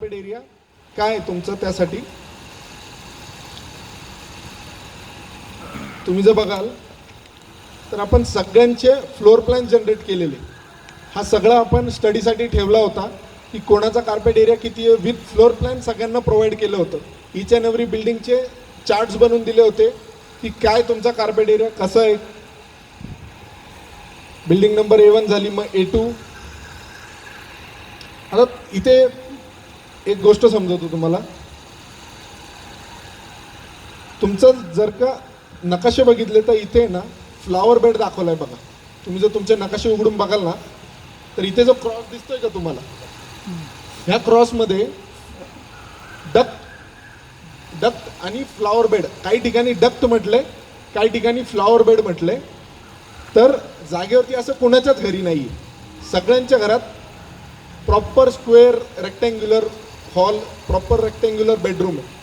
Area काय आहे तुमचं त्यासाठी? तुम्ही जर बघाल तर आपण सगळ्यांचे फ्लोर प्लॅन जनरेट केलेले. हा सगळा आपण स्टडीसाठी ठेवला होता की कोणाचा कार्पेट एरिया किती आहे विथ फ्लोर प्लॅन सगळ्यांना प्रोव्हाइड केलं होतं. इच अँड एव्हरी बिल्डिंगचे चार्ट्स बनवून दिले होते की काय तुमचा कार्पेट एरिया कसं आहे. बिल्डिंग नंबर ए वन झाली मग ए टू आता इथे एक गोष्ट समजवतो तुम्हाला. तुमचं जर का नकाशे बघितले तर इथे ना फ्लावर बेड दाखवलाय बघा. तुम्ही जर तुमचे नकाशे उघडून बघाल ना तर इथे जो क्रॉस दिसतोय का तुम्हाला? ह्या क्रॉसमध्ये डक डक आणि फ्लावर बेड काही ठिकाणी डक्ट म्हटलंय काही ठिकाणी फ्लावर बेड म्हटलंय तर जागेवरती असं कोणाच्याच घरी नाही सगळ्यांच्या घरात proper square rectangular hall proper rectangular bedroom आहे.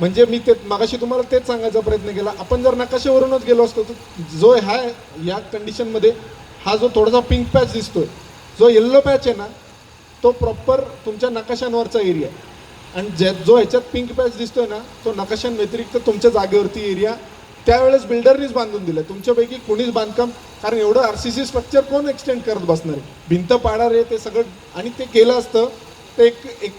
म्हणजे मी ते मागाशी तुम्हाला तेच सांगायचा प्रयत्न केला. आपण जर नकाशावरूनच गेलो असतो तर जो हा या कंडिशनमध्ये हा जो थोडासा पिंक पॅच दिसतोय जो येल्लो पॅच आहे ना तो प्रॉपर तुमच्या नकाशांवरचा एरिया आणि ज्या जो ह्याच्यात पिंक पॅच दिसतोय ना तो नकाशांव्यतिरिक्त तुमच्या जागेवरती एरिया त्यावेळेस बिल्डरनीच बांधून दिलं तुमच्यापैकी कोणीच बांधकाम कारण एवढं आर सी सी स्ट्रक्चर कोण एक्सटेंड करत बसणार आहे? भिंत पाडणार आहे ते सगळं आणि ते केलं असतं ते एक एक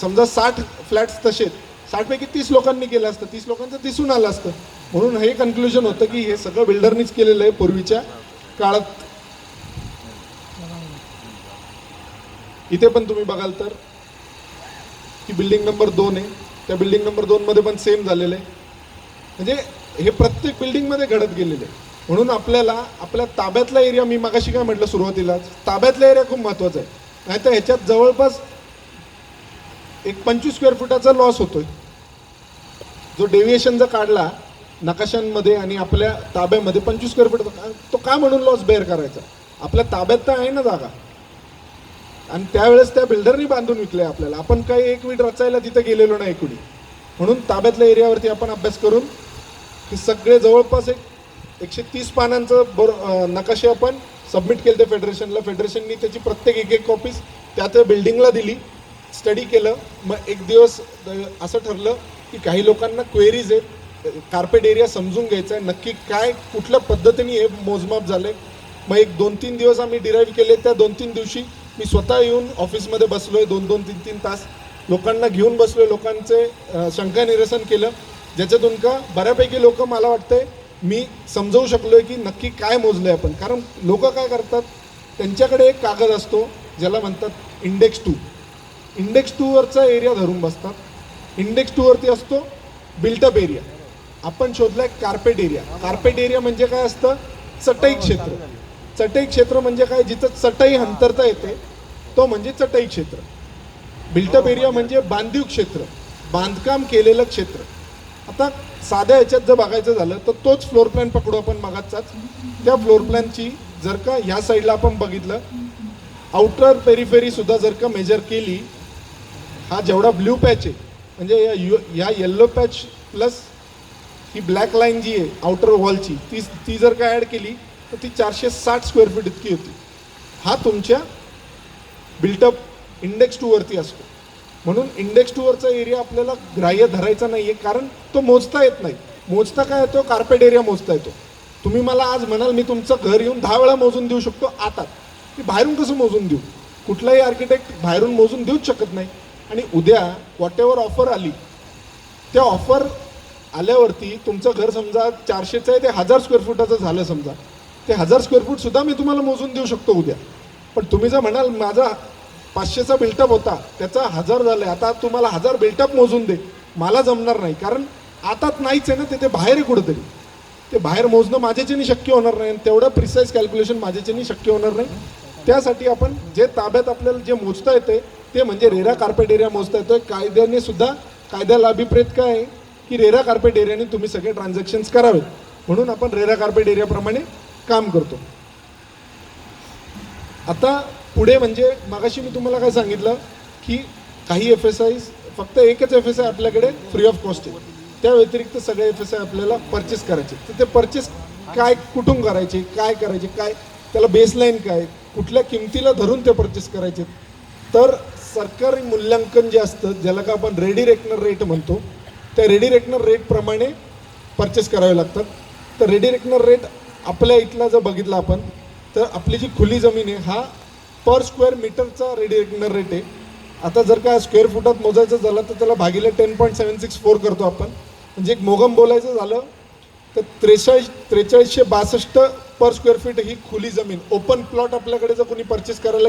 समजा साठ फ्लॅट्स तसेच साठपैकी तीस लोकांनी केलं असतं तीस लोकांचं दिसून आलं असतं. म्हणून हे कन्क्लुजन होतं की हे सगळं बिल्डरनीच केलेलं आहे पूर्वीच्या काळात. इथे पण तुम्ही बघाल तर की बिल्डिंग नंबर दोन आहे. त्या बिल्डिंग नंबर दोनमध्ये पण सेम झालेलं आहे. म्हणजे हे प्रत्येक बिल्डिंगमध्ये घडत गेलेलं आहे. म्हणून आपल्याला आपल्या ताब्यातला एरिया मी मागाशी काय म्हटलं सुरुवातीला ताब्यातला एरिया खूप महत्त्वाचा आहे. नाहीतर ह्याच्यात जवळपास एक पंचवीस स्क्वेअर फुटाचा लॉस होतोय. जो डेव्हिएशन जर काढला नकाशांमध्ये आणि आपल्या ताब्यामध्ये पंचवीस स्क्वेअर फूट तो का म्हणून लॉस बेअर करायचा? आपल्या ताब्यात तर आहे ना जागा. आणि त्यावेळेस त्या बिल्डरनी बांधून विकले आपल्याला. आपण काही एक वीट रचायला तिथं गेलेलो नाही कुणी. म्हणून ताब्यातल्या एरियावरती आपण अभ्यास करून हे सगळे जवळपास एक एकशे तीस पानांचं बर नकाशे आपण सबमिट केले ते फेडरेशनला फेडरेशननी त्याची प्रत्येक एक एक कॉपीज त्या त्या बिल्डिंगला दिली. स्टडी केलं मग एक दिवस असं ठरलं की काही लोकांना क्वेरीज आहेत कार्पेट एरिया समजून घ्यायचा आहे नक्की काय कुठल्या पद्धतीने हे मोजमाप झाले मग एक दोन तीन दिवस आम्ही डिराईव्ह केले त्या दोन तीन दिवशी मी स्वतः येऊन ऑफिसमध्ये बसलो आहे दोन दोन तीन तीन तास. लोकांना घेऊन बसलो आहे लोकांचे शंका निरसन केलं. ज्याच्यातून का बऱ्यापैकी लोक मला वाटतंय मी समजवू शकलो आहे की नक्की काय मोजलं आहे आपण. कारण लोक काय करतात त्यांच्याकडे एक कागद असतो ज्याला म्हणतात इंडेक्स टू इंडेक्स टूवरचा एरिया धरून बसतात. इंडेक्स टूवरती असतो बिल्टअप एरिया आपण शोधलाय कार्पेट एरिया कार्पेट एरिया म्हणजे काय असतं? चटई क्षेत्र. चटई क्षेत्र म्हणजे काय? जिथं चटई अंतरता येते तो म्हणजे चटई क्षेत्र. बिल्टअप एरिया म्हणजे बांधीव क्षेत्र. बांधकाम केलेलं क्षेत्र. आता साध्या ह्याच्यात जर बघायचं झालं तर तोच फ्लोर प्लॅन पकडू आपण मागाचाच त्या फ्लोर प्लॅनची जर का ह्या साईडला आपण बघितलं आउटर पेरिफेरी सुद्धा जर का मेजर केली हा जेवढा ब्ल्यू पॅच आहे म्हणजे या यु ह्या येल्लो पॅच प्लस ही ब्लॅक लाईन जी आहे आउटर वॉलची ती ती जर का ॲड केली तर ती चारशे साठ स्क्वेअर फीट इतकी होती. हा तुमच्या बिल्टअप इंडेक्स टूवरती असतो. म्हणून इंडेक्स टूवरचा एरिया आपल्याला ग्राह्य धरायचा नाही आहे कारण तो मोजता येत नाही. मोजता काय येतो कार्पेट एरिया मोजता येतो. तुम्ही मला आज म्हणाल मी तुमचं घर येऊन दहा वेळा मोजून देऊ शकतो आता मी बाहेरून कसं मोजून देऊ? कुठलाही आर्किटेक्ट बाहेरून मोजून देऊच शकत नाही. आणि उद्या वॉट एव्हर ऑफर आली त्या ऑफर आल्यावरती तुमचं घर समजा चारशेचं आहे ते हजार स्क्वेअर फुटाचं झालं समजा. ते हजार स्क्वेअर फूटसुद्धा मी तुम्हाला मोजून देऊ शकतो उद्या. पण तुम्ही जर म्हणाल माझा पाचशेचा बिल्टअप होता त्याचा हजार आहे आता तुम्हाला हजार बिल्टअप मोजून दे. मला जमणार नाही कारण आता नाहीच आहे ना ते ते बाहेर आहे कुठंतरी. ते बाहेर मोजणं माझ्याच्यानी शक्य होणार नाही आणि तेवढं प्रिसाईज कॅल्क्युलेशन माझ्याच्यानी शक्य होणार नाही. त्यासाठी आपण जे ताब्यात आपल्याला जे मोजता येते ते म्हणजे रेरा कार्पेट एरिया मोजता येतोय. कायद्याने सुद्धा कायद्याला अभिप्रेत काय आहे? की रेरा कार्पेट एरियाने तुम्ही सगळे ट्रान्झॅक्शन्स करावेत. म्हणून आपण रेरा कार्पेट एरियाप्रमाणे काम करतो. आता पुढे म्हणजे मागाशी मी तुम्हाला काय सांगितलं की काही एफ एस आय फक्त एकच एफ एस आय आपल्याकडे फ्री ऑफ कॉस्ट आहे. त्या व्यतिरिक्त सगळे एफ एस आय आपल्याला परचेस करायचे तर ते परचेस काय कुठून करायचे काय करायचे काय त्याला बेसलाईन काय कुठल्या किमतीला धरून ते परचेस करायचे? तर सरकारी मूल्यांकन जे असतं ज्याला का आपण रेडी रेकनर रेट म्हणतो त्या रेडी रेकनर रेटप्रमाणे परचेस करावे लागतात. तर रेडी रेकनर रेट आपल्या इथला जर बघितला आपण तर आपली जी खुली जमीन आहे हा पर स्क्वेअर मीटरचा रेडी रेकनर रेट आहे. आता जर का स्क्वेअर फुटात मोजायचं झालं तर त्याला भागीले ten point seven six four करतो आपण. म्हणजे एक मोगम बोलायचं झालं तर त्रेचाळीस त्रेचाळीसशे बासष्ट पर स्क्वेअर फीट ही खुली जमीन. ओपन प्लॉट आपल्याकडे जर कोणी परचेस करायला